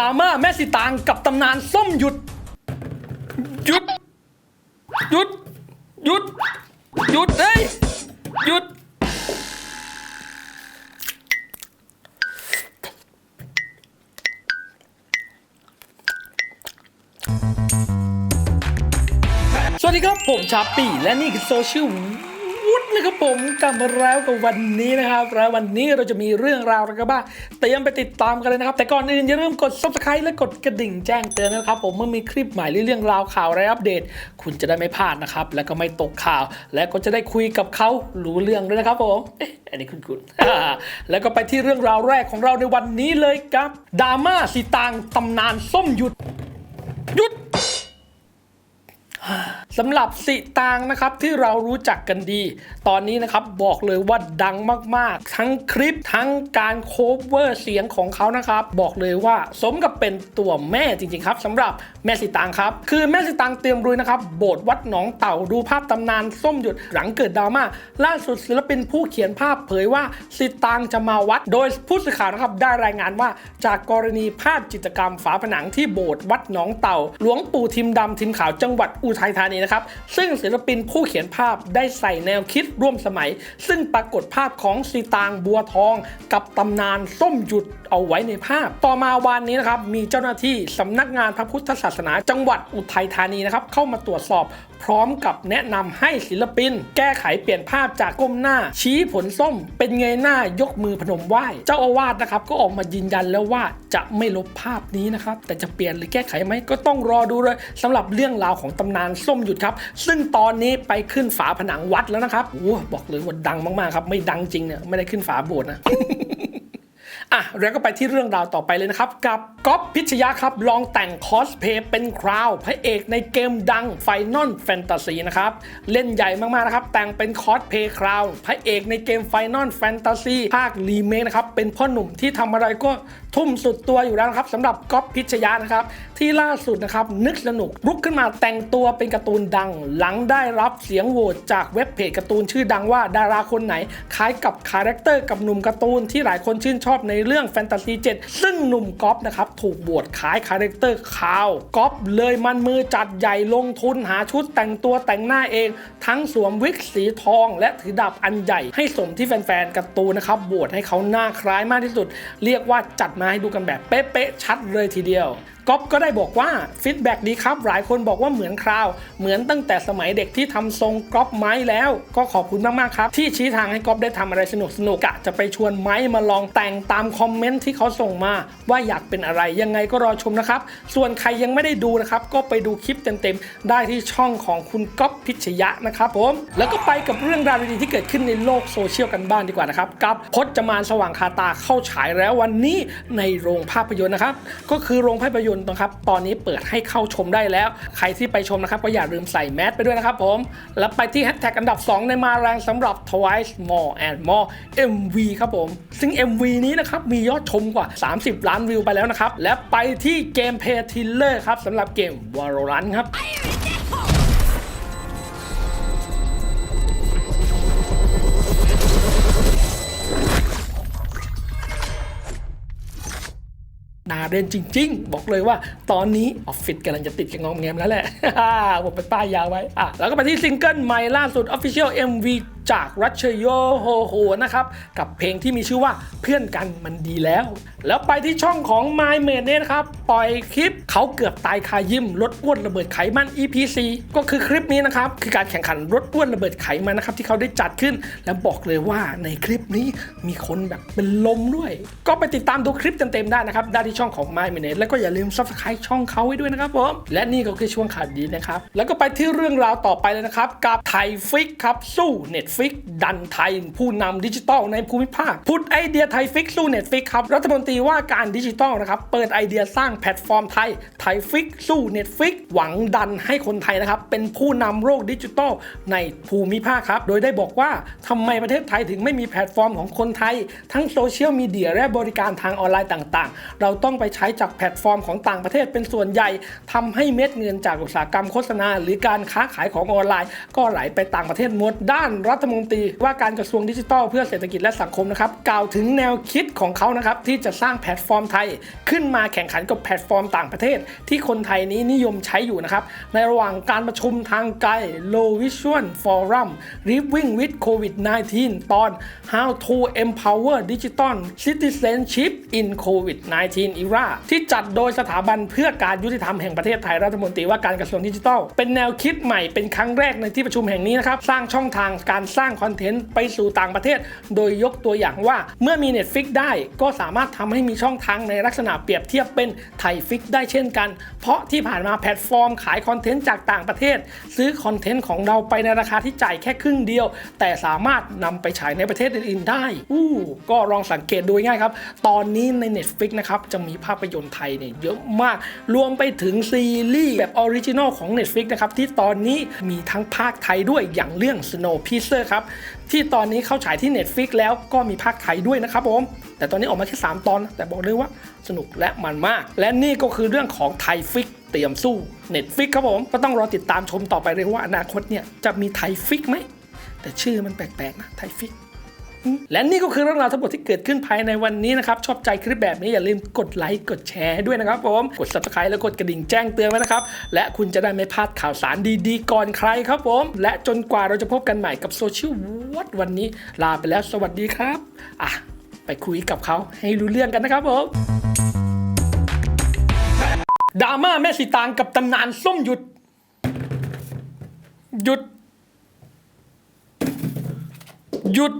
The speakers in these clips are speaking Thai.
ดราม่าแม่สิตางกับตำนานส้มหยุด หยุด หยุด หยุด หยุดเฮ้ยหยุด สวัสดีครับผมชาปีและนี่คือโซเชียล วุฒนะครับผมกลับมาแล้วกับวันนี้นะครับแล้ววันนี้เราจะมีเรื่องราวอะไรกันบ้างเตรียมไปติดตามกันเลยนะครับ แต่ก่อนอื่นอย่าลืมกด subscribe และกดกระดิ่งแจ้งเตือนนะครับ ผมเมื่อมีคลิปใหม่หรือเรื่องราวข่าวอะไรอัปเดต คุณจะได้ไม่พลาดนะครับ แล้วก็ไม่ตกข่าว และก็จะได้คุยกับเขารู้เรื่องด้วยนะครับผมอันนี้คุณคุณแล้วก็ไปที่เรื่องราวแรกของเราในวันนี้เลยครับดราม่าสีตางตำนานส้มหยุดหยุด สำหรับสิตางนะครับที่เรารู้จักกันดี ตอนนี้นะครับบอกเลยว่าดังมากๆ ทั้งคลิปทั้งการโคเวอร์เสียงของเขานะครับ บอกเลยว่าสมกับเป็นตัวแม่จริงๆครับสำหรับแม่สิตางครับ คือแม่สิตางเตรียมรุยนะครับโบสถ์วัดหนองเต่าดูภาพตำนานส้มหยุดหลังเกิดดราม่าล่าสุดศิลปินผู้เขียนภาพเผยว่าสิตางจะมาวัด โดยผู้สื่อข่าวนะครับได้รายงานว่าจากกรณีภาพจิตรกรรมฝาผนังที่โบสถ์วัดหนองเต่า หลวงปู่ทิมดำทิมขาวจังหวัดอุทัยธานีนะครับ ซึ่งศิลปินผู้เขียนภาพได้ใส่แนวคิดร่วมสมัย ซึ่งปรากฏภาพของสีตางบัวทอง กับตำนานส้มหยุดเอาไว้ในภาพ ต่อมาวันนี้นะครับมีเจ้าหน้าที่สำนักงานพระพุทธศาสนา จังหวัดอุทัยธานีนะครับเข้ามาตรวจสอบพร้อมกับแนะนำให้ศิลปิน แก้ไขเปลี่ยนภาพจากก้มหน้า ชี้ผลส้ม เป็นเงยหน้ายกมือพนมไหว้เจ้าอาวาสนะครับก็ออกมายืนยันแล้วว่าจะไม่ลบภาพนี้นะครับแต่จะเปลี่ยนหรือแก้ไขไหมก็ต้องรอดูเลยสำหรับเรื่องราวของตำนานส้มหยุดครับ ซึ่งตอนนี้ไปขึ้นฝาผนังวัดแล้วนะครับโอ้บอกเลยว่าดังมากๆครับไม่ดังจริงเนี่ยไม่ได้ขึ้นฝาโบสถ์นะ อะแล้วก็ไปที่เรื่องราวต่อไปเลยนะครับ กับก๊อฟพิชยาครับ ลองแต่งคอสเพย์เป็นคราวพระเอกในเกมดังไฟนอลแฟนตาซีนะครับ เล่นใหญ่มากๆนะครับ แต่งเป็นคอสเพย์คราวพระเอกในเกมไฟนอลแฟนตาซีภาครีเมคนะครับ เป็นพ่อหนุ่มที่ทำอะไรก็ทุ่มสุดตัวอยู่แล้วนะครับสำหรับก๊อฟพิชยานะครับที่ล่าสุดนะครับนึกสนุกลุกขึ้นมาแต่งตัวเป็นการ์ตูนดัง หลังได้รับเสียงโหวตจากเว็บเพจการ์ตูนชื่อดังว่าดาราคนไหนคล้ายกับคาแรคเตอร์กับหนุ่มการ์ตูนที่หลายคนชื่นชอบในเรื่องแฟนตาซี 7 ซึ่งหนุ่มก๊อฟนะครับถูกบวชขายคาแรคเตอร์ขาวก๊อฟเลยมันมือจัดใหญ่ลงทุนหาชุดแต่งตัวแต่งหน้าเอง ทั้งสวมวิกสีทอง และถือดาบอันใหญ่ ให้สมที่แฟนๆการ์ตูนนะครับบวชให้เขาหน้าคล้ายมากที่สุด เรียกว่าจัดมาให้ดูกันแบบเป๊ะๆชัดเลยทีเดียว ก๊อฟก็ได้บอกว่าฟีดแบ็กดีครับหลายคนบอกว่าเหมือนคราว เหมือนตั้งแต่สมัยเด็กที่ทำทรงก๊อฟไม้แล้ว ก็ขอบคุณมากๆครับ ที่ชี้ทางให้ก๊อฟได้ทำอะไรสนุกสนุกกะจะไปชวนไม้มาลองแต่งตามคอมเมนต์ที่เขาส่งมา ว่าอยากเป็นอะไรยังไงก็รอชมนะครับ ส่วนใครยังไม่ได้ดูนะครับ ก็ไปดูคลิปเต็มๆ ได้ที่ช่องของคุณก๊อฟพิชยะนะครับผม แล้วก็ไปกับเรื่องราวดีๆที่เกิดขึ้นในโลกโซเชียลกันบ้างดีกว่านะครับกับพจมานสว่างคาตาเข้าฉายแล้ววันนี้ในโรงภาพยนตร์นะครับก็คือโรงภาพยนตร์นะครับตอนนี้เปิดให้เข้าชมได้แล้ว ใครที่ไปชมนะครับก็อย่าลืมใส่แมสไปด้วยนะครับผม แล้วไปที่แฮชแท็กอันดับ 2 ในมาแรงสำหรับ Twice More and More MV ครับผม ซึ่ง MV นี้นะครับมียอดชมกว่า 30 ล้านวิวไปแล้วนะครับ และไปที่เกมเพย์ทิลเลอร์ครับสำหรับเกม Valorant ครับ นาเล่นจริง ๆ บอกเลยว่าตอนนี้ออฟฟิศกำลังจะติดกับงอมแงมแล้วแหละผมไปป้ายยาวไว้อะแล้วก็ไปที่ซิงเกิลใหม่ล่าสุด Official MV จากรัชโยโฮโฮนะครับกับเพลงที่มีชื่อว่าเพื่อนกันมันดีแล้ว แล้วไปที่ช่องของ My m a d เนี่ยนะครับปล่อยคลิปเขาเกือบตายคายิมลดอ้วนระเบิดไขมัน EPC ก็คือคลิปนี้นะครับคือการแข่งขันลดอ้วนระเบิดไขมันนะครับที่เขาได้จัดขึ้น แล้วบอกเลยว่าในคลิปนี้มีคนแบบเป็นลมด้วย ก็ไปติดตามดูคลิปเต็มๆได้นะครับได้ที่ช่องของ My m a d แล้วก็อย่าลืม subscribe ช่องเขาไว้ด้วยนะครับผมและนี่ก็คือช่วงข่าวดีนะครับแล้วก็ไปที่เรื่องราวต่อไปเลยนะครับกับไทยฟิกครับสู้เน็ต Netflix ดันไทย ผู้นำดิจิทัลในภูมิภาคพุทไอเดียไทยฟิกสู้ Netflix ครับ รัฐมนตรีว่าการดิจิทัลนะครับ เปิดไอเดียสร้างแพลตฟอร์มไทย ไทยฟิกสู้ Netflix หวังดันให้คนไทยนะครับ เป็นผู้นำโลกดิจิทัลในภูมิภาคครับ โดยได้บอกว่าทำไมประเทศไทยถึงไม่มีแพลตฟอร์มของคนไทย ทั้งโซเชียลมีเดียและบริการทางออนไลน์ต่างๆ เราต้องไปใช้จากแพลตฟอร์มของต่างประเทศเป็นส่วนใหญ่ทำให้เม็ดเงินจากอุตสาหกรรมโฆษณา หรือการค้าขายของออนไลน์ ก็ไหลไปต่างประเทศหมดด้านรัฐฐมนตรีว่าการกระทรวงดิจิทัลเพื่อเศรษฐกิจและสังคมนะครับกล่าวถึงแนวคิดของเขานะครับที่จะสร้างแพลตฟอร์มไทย ขึ้นมาแข่งขันกับแพลตฟอร์มต่างประเทศ ที่คนไทยนี้นิยมใช้อยู่นะครับในระหว่างการประชุมทางไกล Low Vision Forum Living with COVID-19 ตอน How to Empower Digital Citizenship in COVID-19 Era ที่จัดโดยสถาบันเพื่อการยุติธรรมแห่งประเทศไทยรัฐมนตรีว่าการกระทรวงดิจิทัล เป็นแนวคิดใหม่เป็นครั้งแรกในที่ประชุมแห่งนี้นะครับสร้างช่องทางการสร้างคอนเทนต์ไปสู่ต่างประเทศ โดยยกตัวอย่างว่า เมื่อมี Netflix ได้ก็สามารถทำให้มีช่องทางในลักษณะเปรียบเทียบเป็นไทยฟิกได้เช่นกัน เพราะที่ผ่านมาแพลตฟอร์มขายคอนเทนต์จากต่างประเทศ ซื้อคอนเทนต์ของเราไปในราคาที่จ่ายแค่ครึ่งเดียว แต่สามารถนำไปฉายในประเทศอื่นๆได้อู้ก็ลองสังเกตดูง่ายครับ ตอนนี้ใน Netflix นะครับจะมีภาพยนตร์ไทยเนี่ยเยอะมาก รวมไปถึงซีรีส์แบบออริจินอลของ Netflix นะครับที่ตอนนี้มีทั้งภาคไทยด้วยอย่างเรื่อง Snowpiercer ครับ ที่ตอนนี้เข้าฉายที่ Netflix แล้วก็มีภาคไทยด้วยนะครับผม แต่ตอนนี้ออกมาแค่ 3 ตอน แต่บอกเลยว่าสนุกและมันมาก และนี่ก็คือเรื่องของไทยฟิกเตรียมสู้ Netflix ครับผม ก็ต้องรอติดตามชมต่อไปเลยว่าอนาคตเนี่ยจะมีไทยฟิกไหมแต่ชื่อมันแปลกๆนะไทยฟิก และนี่ก็คือเรื่องราวทั้งหมดที่เกิดขึ้นภายในวันนี้นะครับ ชอบใจคลิปแบบนี้อย่าลืมกดไลค์กดแชร์ให้ด้วยนะครับผม กด subscribe แล้วกดกระดิ่งแจ้งเตือนไว้นะครับ และคุณจะได้ไม่พลาดข่าวสารดีๆ ก่อนใครครับผม และจนกว่าเราจะพบกันใหม่กับโซเชียลวอดวันนี้ ลาไปแล้วสวัสดีครับอะไปคุยกับเขาให้รู้เรื่องกันนะครับผมดราม่าแม่สีตางกับตำนานส้มหยุด หยุด หยุด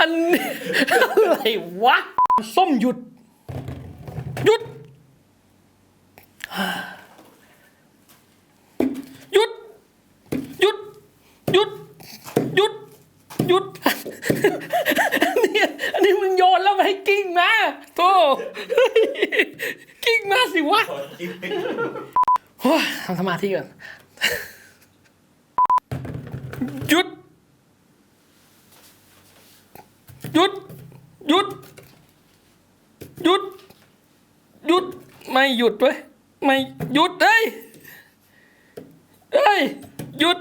อันนี้อะไรวะ ส้มหยุด หยุด หยุด หยุด หยุด หยุด หยุด อันนี้อันนี้มึงโยนแล้วมาให้กิ้งมาโธ่กิ้งมาสิวะทำสมาธิก่อนหยุด หยุด หยุด หยุด หยุด ไม่หยุดเว้ย ไม่หยุดเอ้ยเอ้ย หยุด